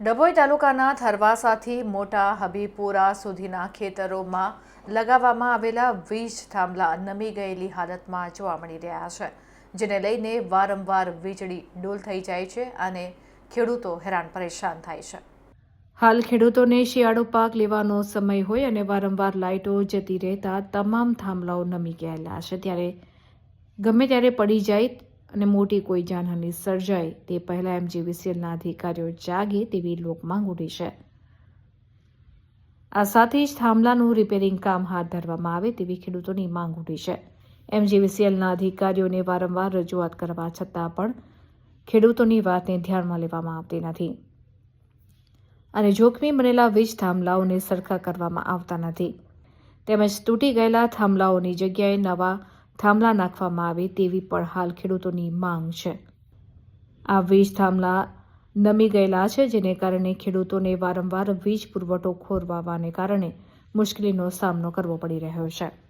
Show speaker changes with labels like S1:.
S1: ડભોઈ તાલુકાના થરવાસાથી મોટા હબીપુરા સુધીના ખેતરોમાં લગાવવામાં આવેલા વીજ થાંભલા નમી ગયેલી હાલતમાં જોવા મળી રહ્યા છે, જેને લઈને વારંવાર વીજળી ડોલ થઈ જાય છે અને ખેડૂતો હેરાન પરેશાન થાય છે. હાલ ખેડૂતોને શિયાળો પાક લેવાનો સમય હોય અને વારંવાર લાઇટો જતી રહેતા તમામ થાંભલાઓ નમી ગયેલા છે. ત્યારે ગમે ત્યારે પડી જાય અને મોટી કોઈ જાનહાનિ સર્જાય તે પહેલા એમજીવીસીએલના અધિકારીઓ જાગે તેવી લોકમાંગ ઉઠી છે. આ સાથે જ થાંભલાનું રિપેરિંગ કામ હાથ ધરવામાં આવે તેવી ખેડૂતોની માંગ ઉઠી છે એમજીવીસીએલના અધિકારીઓને વારંવાર રજૂઆત કરવા છતાં પણ ખેડૂતોની વાતને ધ્યાનમાં લેવામાં આવતી નથી. અને જોખમી બનેલા વીજ થાંભલાઓને સરખા કરવામાં આવતા નથી. તેમજ તૂટી ગયેલા થાંભલાઓની જગ્યાએ નવા થાંભલા નાખવામાં આવે તેવી પણ હાલ ખેડૂતોની માંગ છે. આ વીજ થાંભલા નમી ગયેલા છે, જેને કારણે ખેડૂતોને વારંવાર વીજ પુરવઠો ખોરવાવાને કારણે મુશ્કેલીનો સામનો કરવો પડી રહ્યો છે.